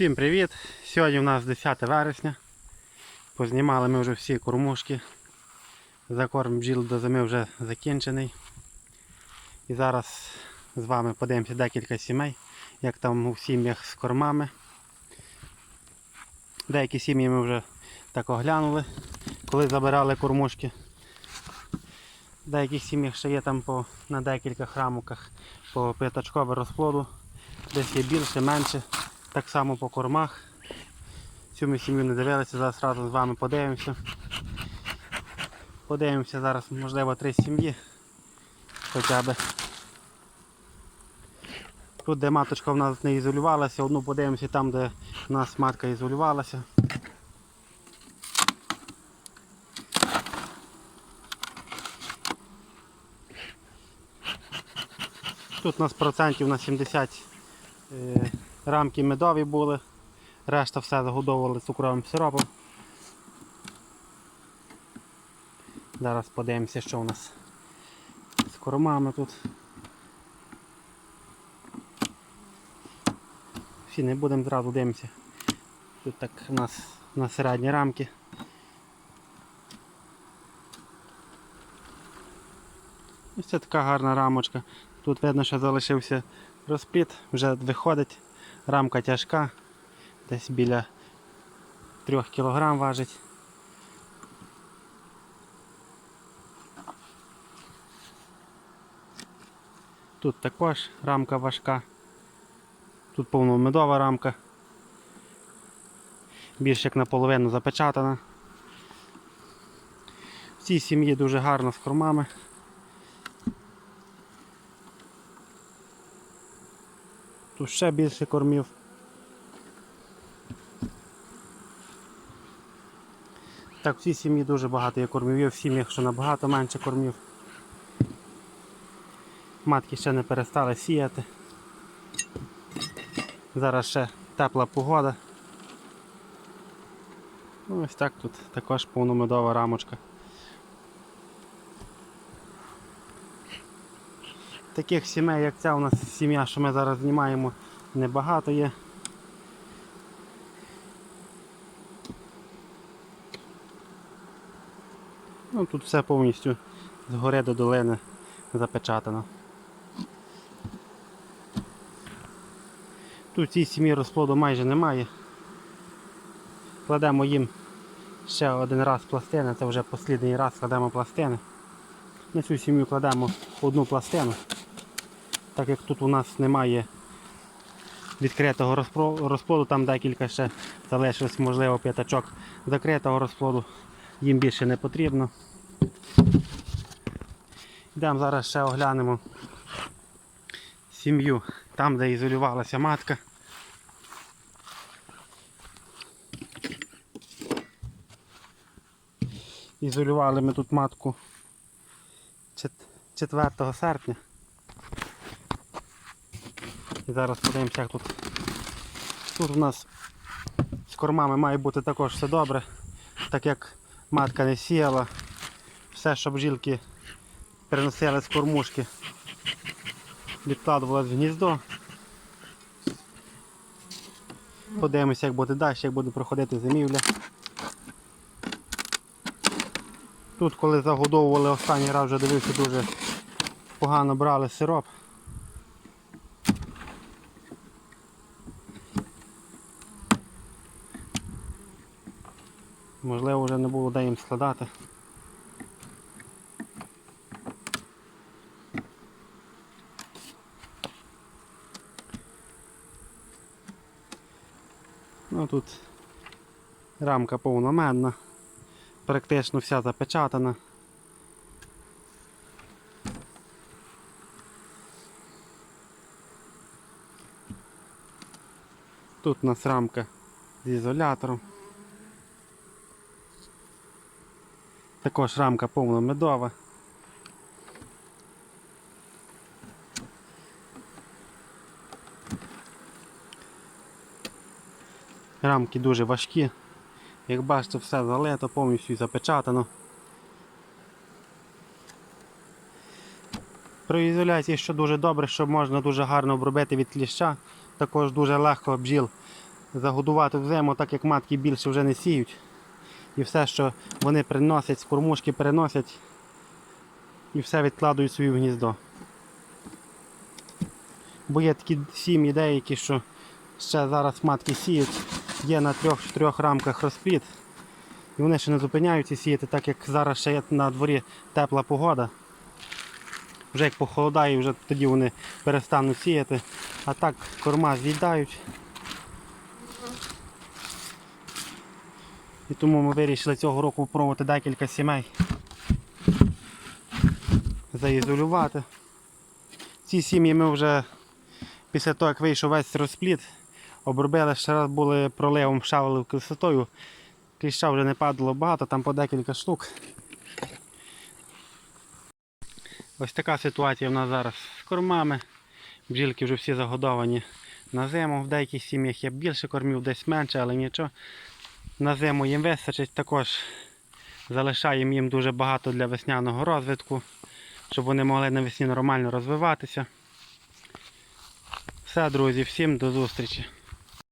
Всім привіт! Сьогодні у нас 10 вересня. Познімали ми вже всі кормушки. Закорм бджіл до зими вже закінчений. І зараз з вами подивимося декілька сімей, як там у сім'ях з кормами. Деякі сім'ї ми вже так оглянули, коли забирали кормушки. В деяких сім'ях ще є там по, на декількох рамоках по п'ятачкове розплоду. Десь є більше, менше. Так само по кормах. Цю ми сім'ю не дивилися, зараз разом з вами подивимося. Подивимося зараз, можливо, три сім'ї. Хоча б. Тут, де маточка в нас не ізолювалася, одну подивимося там, де в нас матка ізолювалася. Тут у нас процентів на 70 е, рамки медові були, решта все загодовували цукровим сиропом. Зараз подивимося, що у нас з кормами тут. Всі не будемо зразу дивимося. Тут так у нас на середні рамки. Ось це така гарна рамочка. Тут видно, що залишився розпліт, вже виходить. Рамка тяжка, десь біля 3 кг важить. Тут також рамка важка. Тут повномедова рамка. Більш як наполовину запечатана. В цій сім'ї дуже гарно з кормами. Тут ще більше кормів. Так, в цій сім'ї дуже багато є кормів, є в сім'ях, що набагато менше кормів. Матки ще не перестали сіяти. Зараз ще тепла погода. Ось так тут також повномедова рамочка. Таких сімей, як ця у нас сім'я, що ми зараз знімаємо, небагато є. Ну, тут все повністю з гори до долини запечатано. Тут цій сім'ї розплоду майже немає. Кладемо їм ще один раз пластини, це вже послідний раз кладемо пластини. На цю сім'ю кладемо одну пластину так як тут у нас немає відкритого розплоду, там декілька ще залишилось, можливо, п'ятачок закритого розплоду, їм більше не потрібно. Йдемо зараз ще оглянемо сім'ю, там де ізолювалася матка. Ізолювали ми тут матку 4 серпня. І зараз подивимося, як тут. Тут у нас з кормами має бути також все добре, так як матка не сіяла, все, що бджілки переносили з кормушки, відкладувалось в гніздо. Подивимося, як буде далі, як буде проходити зимівля. Тут, коли загодовували останній раз, вже дивився, дуже погано брали сироп. Можливо, вже не було де їм складати. Ну тут рамка повномедна, практично вся запечатана. Тут у нас рамка з ізолятором. Також рамка повна медова. Рамки дуже важкі. Як бачите, все залито, повністю запечатано. При ізоляції, що дуже добре, що можна дуже гарно обробити від кліща, також дуже легко бджіл загодувати в зиму, так як матки більше вже не сіють. І все, що вони приносять, з кормушки переносять і все відкладують собі в гніздо. Бо є такі сім'ї деякі, що ще зараз матки сіють, є на трьох-чотирьох рамках розплід. І вони ще не зупиняються сіяти, так як зараз ще є на дворі тепла погода. Вже як похолодає, вже тоді вони перестануть сіяти. А так корма з'їдають. І тому ми вирішили цього року спробувати декілька сімей. Заізолювати. Ці сім'ї ми вже після того, як вийшов весь розплід, обробили ще раз були проливом шавили кислотою. Кліща вже не падало багато, там по декілька штук. Ось така ситуація в нас зараз з кормами. Бджілки вже всі загодовані на зиму. В деяких сім'ях є більше кормів, десь менше, але нічого. На зиму їм вистачить. Також залишаємо їм дуже багато для весняного розвитку, щоб вони могли навесні нормально розвиватися. Все, друзі, всім до зустрічі.